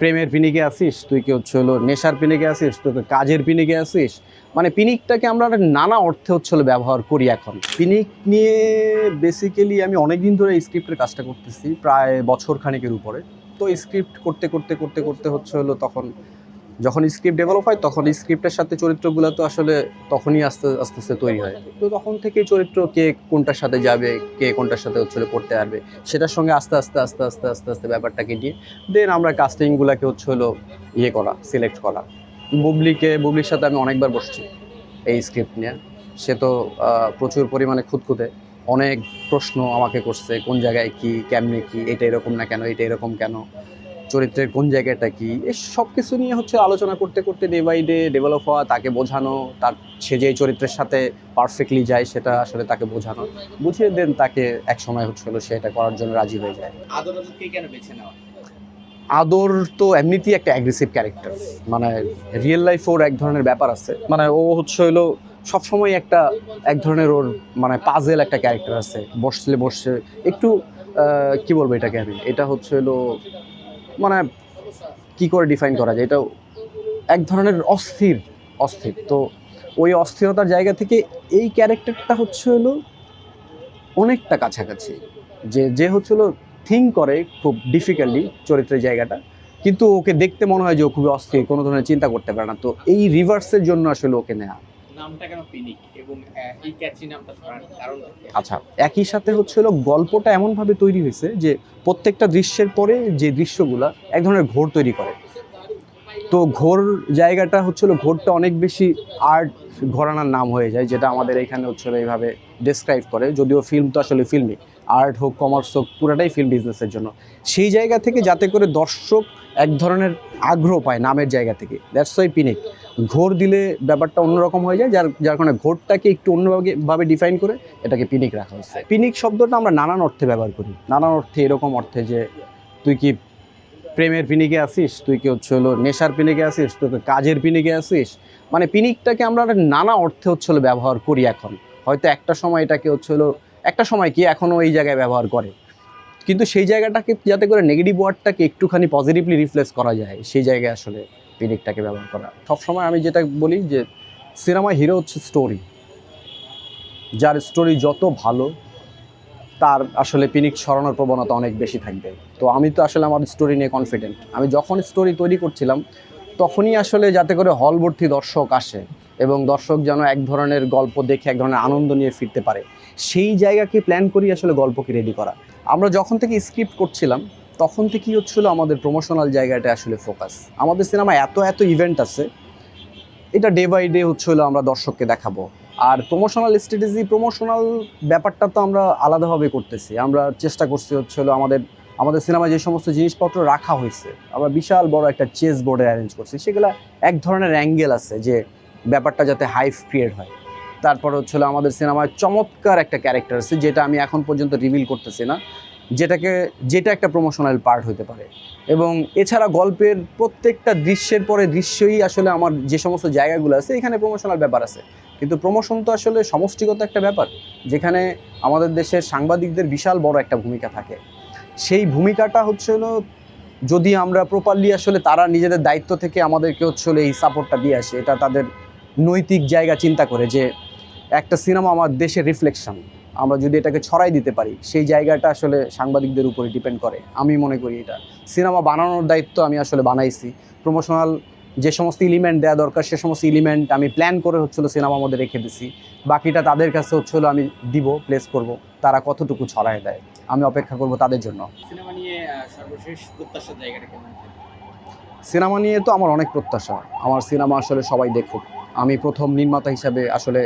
প্রেমের পিনিকে আসিস, তুই কি হচ্ছে হলো নেশার পিনিকে আসিস, তুই কাজের পিনিকে আসিস। মানে পিনিকটাকে আমরা নানা অর্থে হচ্ছে হলো ব্যবহার করি এখন। পিনিক নিয়ে বেসিক্যালি আমি অনেক দিন ধরে এই স্ক্রিপ্টের কাজটা করতেছি, প্রায় বছর খানিকের উপরে। তো স্ক্রিপ্ট করতে করতে করতে করতে হচ্ছে হলো তখন যখন স্ক্রিপ্ট ডেভেলপ হয়, তখন স্ক্রিপ্টের সাথে চরিত্রগুলো তো আসলে তখনই আস্তে আস্তে আস্তে তৈরি হয়। তো তখন থেকেই চরিত্র কে কোনটার সাথে যাবে, কে কোনটার সাথে হচ্ছে করতে পারবে, সেটার সঙ্গে আস্তে আস্তে আস্তে আস্তে আস্তে আস্তে ব্যাপারটাকে নিয়ে দেন আমরা কাস্টিংগুলোকে হচ্ছে হলো ইয়ে করা সিলেক্ট করা। বুবলিকে, বুবলির সাথে আমি অনেকবার বসছি এই স্ক্রিপ্ট নিয়ে। সে তো প্রচুর পরিমাণে খুঁতখুঁতে অনেক প্রশ্ন আমাকে করছে, কোন জায়গায় কি, কেমনে কি, এটা এরকম না কেন, এটা এরকম কেন? চরিত্রের কোন জায়গাটা কি? এই সব কিছু নিয়ে হচ্ছে আলোচনা করতে করতে ডে বাই ডে ডেভেলপ হওয়া তাকে বোঝানো তার সে যে চরিত্রের সাথে পারফেক্টলি যায় সেটা আসলে তাকে বোঝানো। বুঝিয়ে দেন তাকে এক সময় হচ্ছে হলো সে এটা করার জন্য রাজি হয়ে যায়। আদর কেন বেছে নেওয়া? আদর তো এমনিতেই একটা অ্যাগ্রেসিভ ক্যারেক্টার মানে রিয়েল লাইফ ওর এক ধরনের ব্যাপার আছে। মানে ও হচ্ছে হলো সবসময় একটা এক ধরনের ওর মানে পাজেল একটা ক্যারেক্টার আছে। বসলে বসছে একটু কি বলব এটাকে আমি? এটা হচ্ছে হলো মানে কি করে ডিফাইন করা যায়? এটা এক ধরনের অস্থির অস্থির। তো ওই অস্থিরতার জায়গা থেকে এই ক্যারেক্টারটা হচ্ছে হলো অনেকটা কাছাকাছি। যে যে হচ্ছে হলো থিঙ্ক করে খুব ডিফিকাল্টলি চরিত্রের জায়গাটা, কিন্তু ওকে দেখতে মনে হয় যে ও খুবই অস্থির, কোনো ধরনের চিন্তা করতে পারে না। তো এই রিভার্সের জন্য আসলে ওকে নেওয়া নামটা কেন পিনিক এবং এই ক্যাচি নামটা কারণ আচ্ছা একই সাথে হচ্ছিল গল্পটা এমন ভাবে তৈরি হয়েছে যে প্রত্যেকটা দৃশ্যের পরে যে দৃশ্যগুলা এক ধরনের ঘোর তৈরি করে। তো ঘোর জায়গাটা হচ্ছে হলো ঘোরটা অনেক বেশি আর্ট ঘরানার নাম হয়ে যায়, যেটা আমাদের এখানে হচ্ছে হলো এইভাবে ডেসক্রাইব করে। যদিও ফিল্ম তো আসলে ফিল্মই আর্ট হোক কমার্স হোক, পুরাটাই ফিল্ম বিজনেসের জন্য। সেই জায়গা থেকে যাতে করে দর্শক এক ধরনের আগ্রহ পায় নামের জায়গা থেকে। দ্যাটস ওয়াই পিনিক ঘোর দিলে ব্যাপারটা অন্যরকম হয়ে যায়, যার যার কারণে ঘোরটাকে একটু অন্যভাবে, ভাবে ডিফাইন করে এটাকে পিনিক রাখা হয়েছে। পিনিক শব্দটা আমরা নানান অর্থে ব্যবহার করি। নানান অর্থে, এরকম অর্থে যে, তুই কি প্রেমের পিনিকে আসিস, তুই কি হচ্ছে হলো নেশার পিনিকে আসিস তুই কাজের পিনিকে আসিস? মানে পিনিকটাকে আমরা নানা অর্থে হচ্ছে হলো ব্যবহার করি এখন। হয়তো একটা সময় এটাকে হচ্ছে হলো, একটা সময় কি এখনও এই জায়গায় ব্যবহার করে। কিন্তু সেই জায়গাটাকে যাতে করে নেগেটিভ ওয়ার্ডটাকে একটুখানি পজিটিভলি রিফ্লেক্স করা যায়, সেই জায়গায় আসলে পিনিকটাকে ব্যবহার করা। সবসময় আমি যেটা বলি যে সিনেমা হিরো হচ্ছে স্টোরি যার স্টোরি যত ভালো তার আসলে পিনিক সরানোর প্রবণতা অনেক বেশি থাকবে। তো আমি তো আসলে আমার স্টোরি নিয়ে কনফিডেন্ট আমি যখন স্টোরি তৈরি করছিলাম, তখনই আসলে যাতে করে হল দর্শক আসে এবং দর্শক যেন এক ধরনের গল্প দেখে, এক ধরনের আনন্দ নিয়ে ফিরতে পারে, সেই জায়গাকে প্ল্যান করি আসলে গল্পকে রেডি করা। আমরা যখন থেকে স্ক্রিপ্ট করছিলাম, তখন থেকেই হচ্ছিল আমাদের প্রমোশনাল জায়গাটা আসলে ফোকাস আমাদের সিনেমা এত এত ইভেন্ট আছে, এটা ডে বাই ডে হচ্ছিল আমরা দর্শককে দেখাবো। আর প্রমোশনাল স্ট্র্যাটেজি প্রমোশনাল ব্যাপারটা তো আমরা আলাদাভাবে করতেছি। আমরা চেষ্টা করছি হচ্ছিল আমাদের আমাদের সিনেমায় যে সমস্ত জিনিসপত্র রাখা হয়েছে, আমরা বিশাল বড় একটা চেস বোর্ডে অ্যারেঞ্জ করছি, সেগুলো এক ধরনের অ্যাঙ্গেল আছে যে ব্যাপারটা যাতে হাইফ ক্রিয়েট হয়। তারপর হচ্ছিল আমাদের সিনেমায় চমৎকার একটা ক্যারেক্টার আছে, যেটা আমি এখন পর্যন্ত রিভিল করতেছি না, যেটাকে, যেটা একটা প্রমোশনাল পার্ট হতে পারে। এবং এছাড়া গল্পের প্রত্যেকটা দৃশ্যের পরে দৃশ্যই আসলে আমার যে সমস্ত জায়গাগুলো আছে, এখানে প্রমোশনাল ব্যাপার আছে। কিন্তু প্রমোশন তো আসলে সমষ্টিগত একটা ব্যাপার, যেখানে আমাদের দেশের সাংবাদিকদের বিশাল বড় একটা ভূমিকা থাকে। সেই ভূমিকাটা হচ্ছে হলো, যদি আমরা প্রপারলি আসলে তারা নিজেদের দায়িত্ব থেকে আমাদেরকে হচ্ছে হলো এই সাপোর্টটা দিয়ে আসে, এটা তাদের নৈতিক জায়গা চিন্তা করে যে একটা সিনেমা আমার দেশের রিফ্লেকশন আমরা যদি এটাকে ছড়াই দিতে পারি, সেই জায়গাটা আসলে সাংবাদিকদের উপরে ডিপেন্ড করে। আমি মনে করি এটা। সিনেমা বানানোর দায়িত্ব আমি আসলে বানাইছি। প্রমোশনাল যে সমস্ত এলিমেন্ট দেওয়া দরকার সে সমস্ত এলিমেন্ট আমি প্ল্যান করে হচ্ছিল সিনেমার মধ্যে রেখে দিছি। বাকিটা তাদের কাছে হচ্ছিল আমি দিব প্লেস করব। তারা কতটুকু ছড়ায় দেয়? আমি অপেক্ষা করব তাদের জন্য। সিনেমা নিয়ে সর্বশেষ প্রত্যাশার জায়গাটা কেমন? সিনেমা নিয়ে তো আমার অনেক প্রত্যাশা। আমার সিনেমা আসলে সবাই দেখুক। আমি প্রথম নির্মাতা হিসাবে আসলে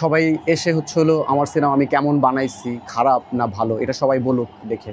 সবাই এসে হচ্ছে হলো আমার সিনেমা আমি কেমন বানাইছি খারাপ না ভালো এটা সবাই বলুক দেখে।